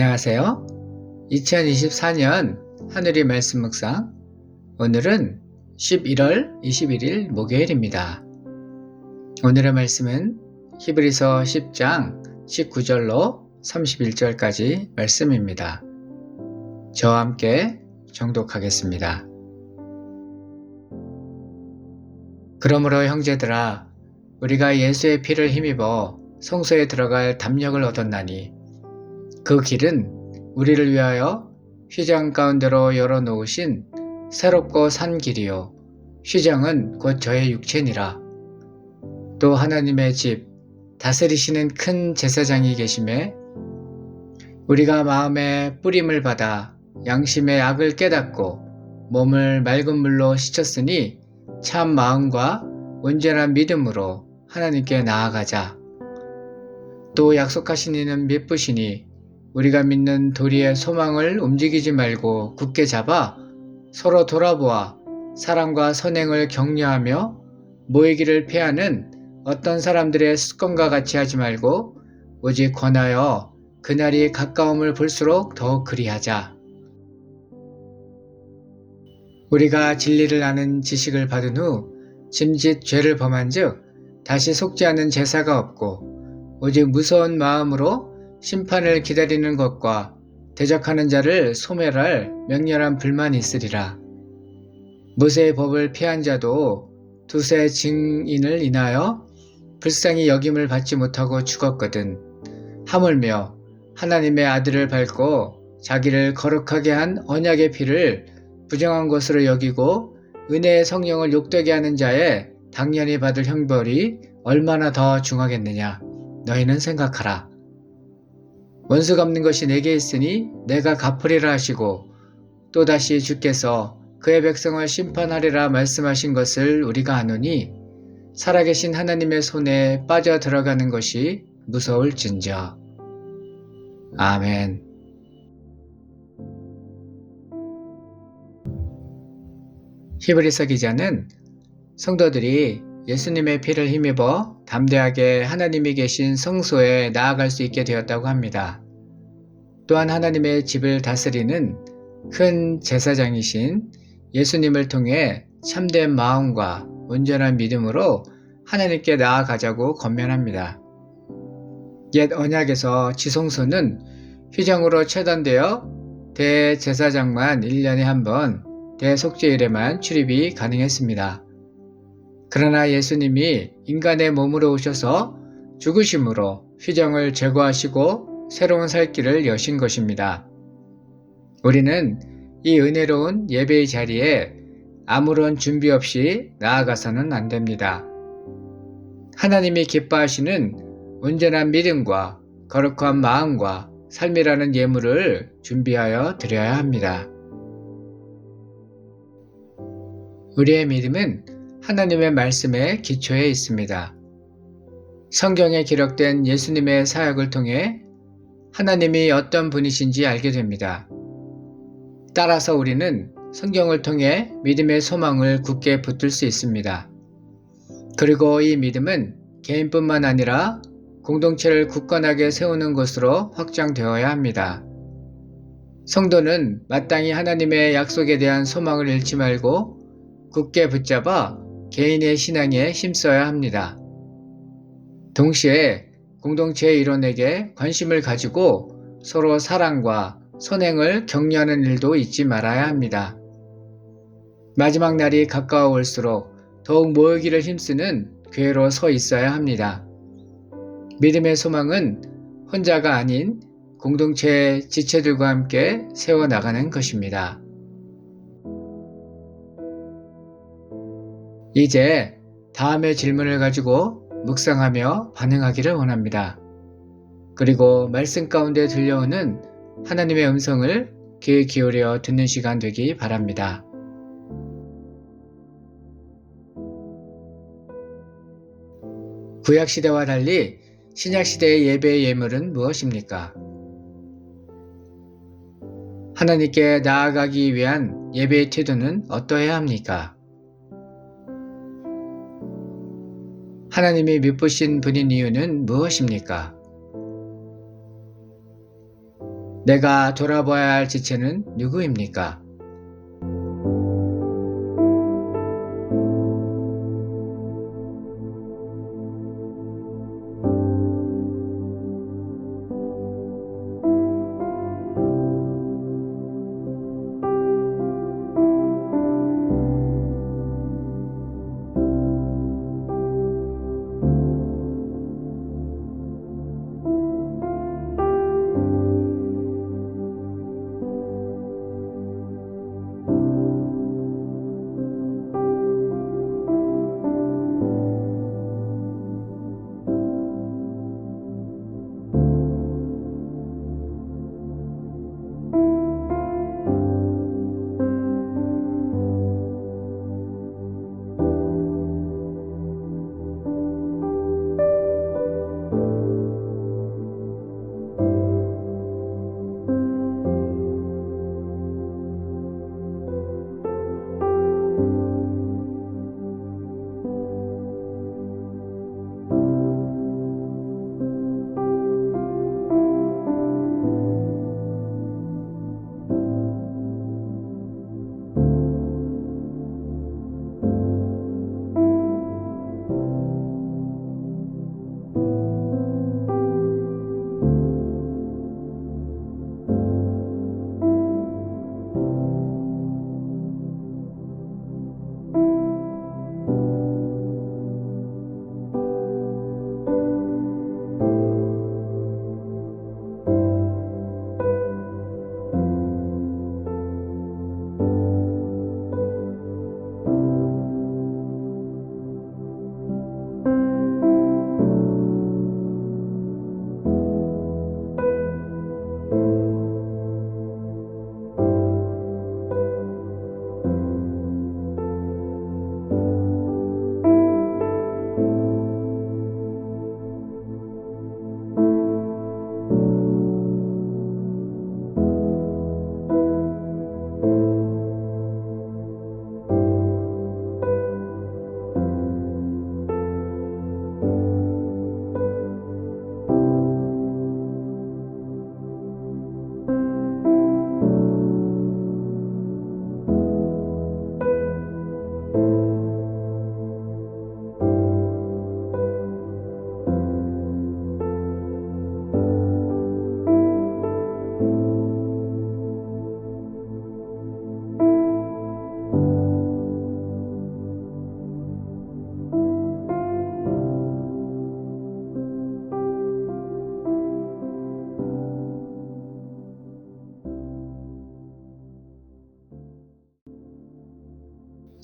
안녕하세요. 2024년 하늘이 말씀 묵상. 오늘은 11월 21일 목요일입니다. 오늘의 말씀은 히브리서 10장 19절로 31절까지 말씀입니다. 저와 함께 정독하겠습니다. 그러므로 형제들아, 우리가 예수의 피를 힘입어 성소에 들어갈 담력을 얻었나니, 그 길은 우리를 위하여 휘장 가운데로 열어놓으신 새롭고 산 길이요. 휘장은 곧 저의 육체니라. 또 하나님의 집, 다스리시는 큰 제사장이 계심에 우리가 마음에 뿌림을 받아 양심의 악을 깨닫고 몸을 맑은 물로 씻었으니 참 마음과 온전한 믿음으로 하나님께 나아가자. 또 약속하신 이는 믿으시니 우리가 믿는 도리의 소망을 움직이지 말고 굳게 잡아 서로 돌아보아 사랑과 선행을 격려하며 모이기를 피하는 어떤 사람들의 습관과 같이 하지 말고 오직 권하여 그날이 가까움을 볼수록 더욱 그리하자. 우리가 진리를 아는 지식을 받은 후 짐짓 죄를 범한 즉 다시 속지 않은 제사가 없고 오직 무서운 마음으로 심판을 기다리는 것과 대적하는 자를 소멸할 명렬한 불만이 있으리라. 무세의 법을 피한 자도 두세 증인을 인하여 불쌍히 여김을 받지 못하고 죽었거든. 하물며 하나님의 아들을 밟고 자기를 거룩하게 한 언약의 피를 부정한 것으로 여기고 은혜의 성령을 욕되게 하는 자의 당연히 받을 형벌이 얼마나 더 중하겠느냐. 너희는 생각하라. 원수 갚는 것이 내게 있으니 내가 갚으리라 하시고 또다시 주께서 그의 백성을 심판하리라 말씀하신 것을 우리가 아노니 살아계신 하나님의 손에 빠져 들어가는 것이 무서울진저. 아멘. 히브리서 기자는 성도들이 예수님의 피를 힘입어 담대하게 하나님이 계신 성소에 나아갈 수 있게 되었다고 합니다. 또한 하나님의 집을 다스리는 큰 제사장이신 예수님을 통해 참된 마음과 온전한 믿음으로 하나님께 나아가자고 건면합니다. 옛 언약에서 지성소는 휘장으로 처단되어 대제사장만 1년에 한 번 대속죄일에만 출입이 가능했습니다. 그러나 예수님이 인간의 몸으로 오셔서 죽으심으로 휘정을 제거하시고 새로운 살 길을 여신 것입니다. 우리는 이 은혜로운 예배의 자리에 아무런 준비 없이 나아가서는 안 됩니다. 하나님이 기뻐하시는 온전한 믿음과 거룩한 마음과 삶이라는 예물을 준비하여 드려야 합니다. 우리의 믿음은 하나님의 말씀에 기초해 있습니다. 성경에 기록된 예수님의 사역을 통해 하나님이 어떤 분이신지 알게 됩니다. 따라서 우리는 성경을 통해 믿음의 소망을 굳게 붙들 수 있습니다. 그리고 이 믿음은 개인뿐만 아니라 공동체를 굳건하게 세우는 것으로 확장되어야 합니다. 성도는 마땅히 하나님의 약속에 대한 소망을 잃지 말고 굳게 붙잡아 개인의 신앙에 힘써야 합니다. 동시에 공동체의 일원에게 관심을 가지고 서로 사랑과 선행을 격려하는 일도 잊지 말아야 합니다. 마지막 날이 가까워올수록 더욱 모이기를 힘쓰는 교회로 서 있어야 합니다. 믿음의 소망은 혼자가 아닌 공동체의 지체들과 함께 세워나가는 것입니다. 이제 다음의 질문을 가지고 묵상하며 반응하기를 원합니다. 그리고 말씀 가운데 들려오는 하나님의 음성을 귀에 기울여 듣는 시간 되기 바랍니다. 구약시대와 달리 신약시대의 예배의 예물은 무엇입니까? 하나님께 나아가기 위한 예배의 태도는 어떠해야 합니까? 하나님이 믿으신 분인 이유는 무엇입니까? 내가 돌아봐야 할 지체는 누구입니까?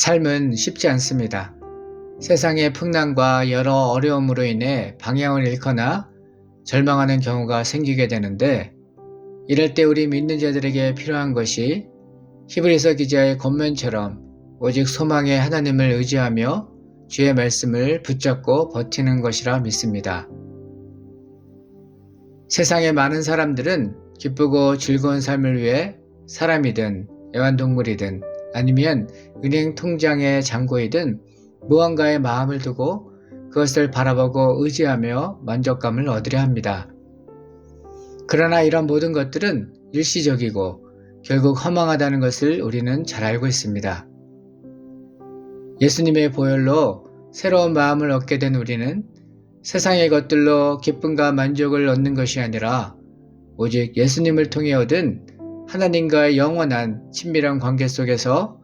삶은 쉽지 않습니다. 세상의 풍랑과 여러 어려움으로 인해 방향을 잃거나 절망하는 경우가 생기게 되는데 이럴 때 우리 믿는 자들에게 필요한 것이 히브리서 기자의 겉면처럼 오직 소망의 하나님을 의지하며 주의 말씀을 붙잡고 버티는 것이라 믿습니다. 세상의 많은 사람들은 기쁘고 즐거운 삶을 위해 사람이든 애완동물이든 아니면 은행 통장의 잔고이든 무언가에 마음을 두고 그것을 바라보고 의지하며 만족감을 얻으려 합니다. 그러나 이런 모든 것들은 일시적이고 결국 허망하다는 것을 우리는 잘 알고 있습니다. 예수님의 보혈로 새로운 마음을 얻게 된 우리는 세상의 것들로 기쁨과 만족을 얻는 것이 아니라 오직 예수님을 통해 얻은 하나님과의 영원한 친밀한 관계 속에서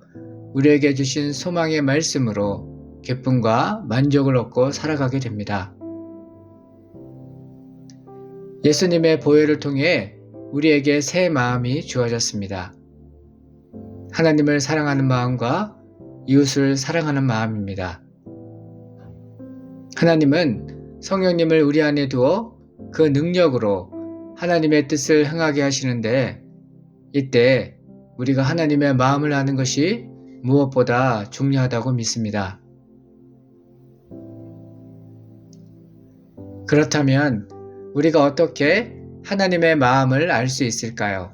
우리에게 주신 소망의 말씀으로 기쁨과 만족을 얻고 살아가게 됩니다. 예수님의 보혈을 통해 우리에게 새 마음이 주어졌습니다. 하나님을 사랑하는 마음과 이웃을 사랑하는 마음입니다. 하나님은 성령님을 우리 안에 두어 그 능력으로 하나님의 뜻을 행하게 하시는데 이때 우리가 하나님의 마음을 아는 것이 무엇보다 중요하다고 믿습니다. 그렇다면 우리가 어떻게 하나님의 마음을 알 수 있을까요?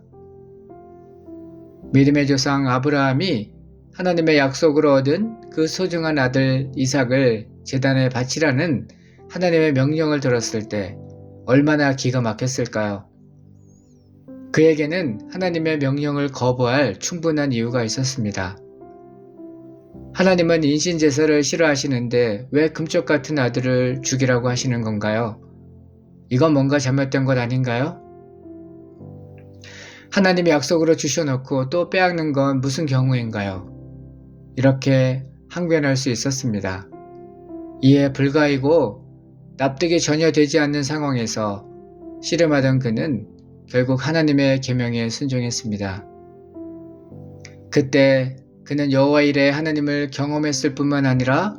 믿음의 조상 아브라함이 하나님의 약속으로 얻은 그 소중한 아들 이삭을 재단에 바치라는 하나님의 명령을 들었을 때 얼마나 기가 막혔을까요? 그에게는 하나님의 명령을 거부할 충분한 이유가 있었습니다. 하나님은 인신제사를 싫어하시는데 왜 금쪽 같은 아들을 죽이라고 하시는 건가요? 이건 뭔가 잘못된 것 아닌가요? 하나님이 약속으로 주셔놓고 또 빼앗는 건 무슨 경우인가요? 이렇게 항변할 수 있었습니다. 이에 불가이고 납득이 전혀 되지 않는 상황에서 씨름하던 그는 결국 하나님의 계명에 순종했습니다. 그때 그는 여호와 일에 하나님을 경험했을 뿐만 아니라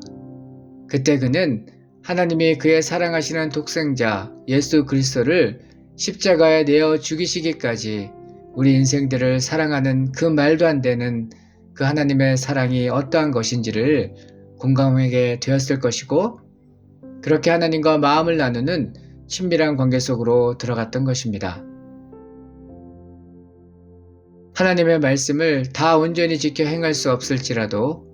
그때 그는 하나님이 그의 사랑하시는 독생자 예수 그리스도를 십자가에 내어 죽이시기까지 우리 인생들을 사랑하는 그 말도 안 되는 그 하나님의 사랑이 어떠한 것인지를 공감하게 되었을 것이고 그렇게 하나님과 마음을 나누는 친밀한 관계 속으로 들어갔던 것입니다. 하나님의 말씀을 다 온전히 지켜 행할 수 없을지라도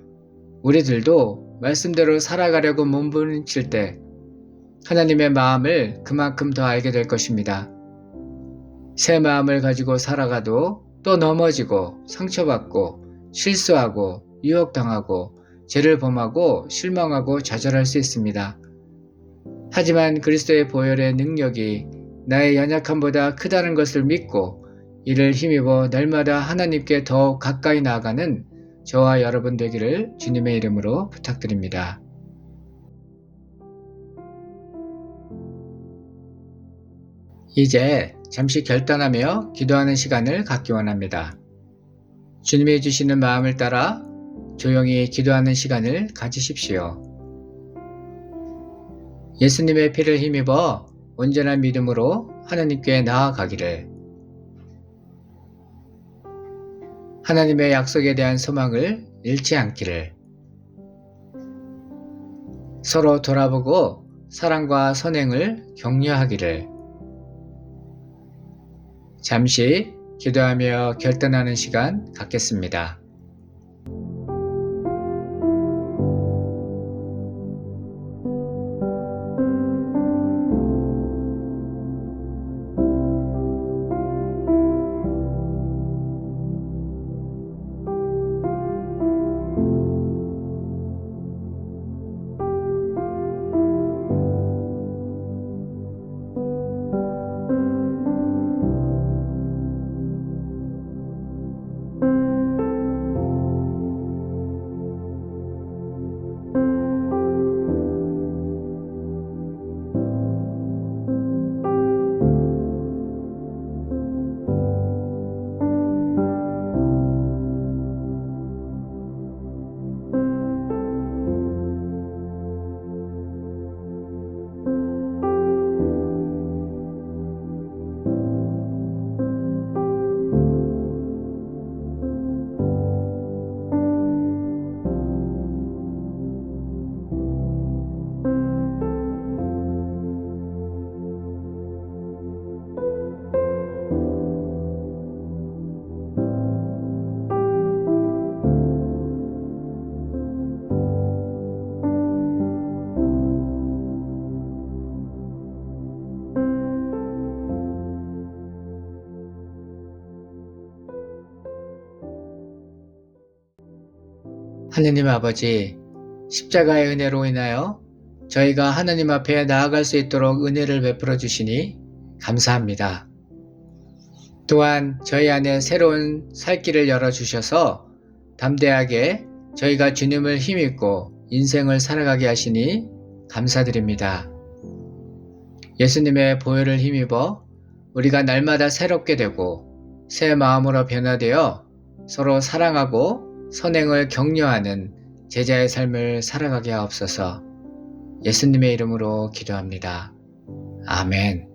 우리들도 말씀대로 살아가려고 몸부림칠 때 하나님의 마음을 그만큼 더 알게 될 것입니다. 새 마음을 가지고 살아가도 또 넘어지고 상처받고 실수하고 유혹당하고 죄를 범하고 실망하고 좌절할 수 있습니다. 하지만 그리스도의 보혈의 능력이 나의 연약함보다 크다는 것을 믿고 이를 힘입어 날마다 하나님께 더욱 가까이 나아가는 저와 여러분 되기를 주님의 이름으로 부탁드립니다. 이제 잠시 결단하며 기도하는 시간을 갖기 원합니다. 주님이 주시는 마음을 따라 조용히 기도하는 시간을 가지십시오. 예수님의 피를 힘입어 온전한 믿음으로 하나님께 나아가기를 하나님의 약속에 대한 소망을 잃지 않기를 서로 돌아보고 사랑과 선행을 격려하기를 잠시 기도하며 결단하는 시간 갖겠습니다. 하느님 아버지, 십자가의 은혜로 인하여 저희가 하나님 앞에 나아갈 수 있도록 은혜를 베풀어 주시니 감사합니다. 또한 저희 안에 새로운 살 길을 열어 주셔서 담대하게 저희가 주님을 힘입고 인생을 살아가게 하시니 감사드립니다. 예수님의 보혈을 힘입어 우리가 날마다 새롭게 되고 새 마음으로 변화되어 서로 사랑하고 선행을 격려하는 제자의 삶을 살아가게 하옵소서 예수님의 이름으로 기도합니다. 아멘.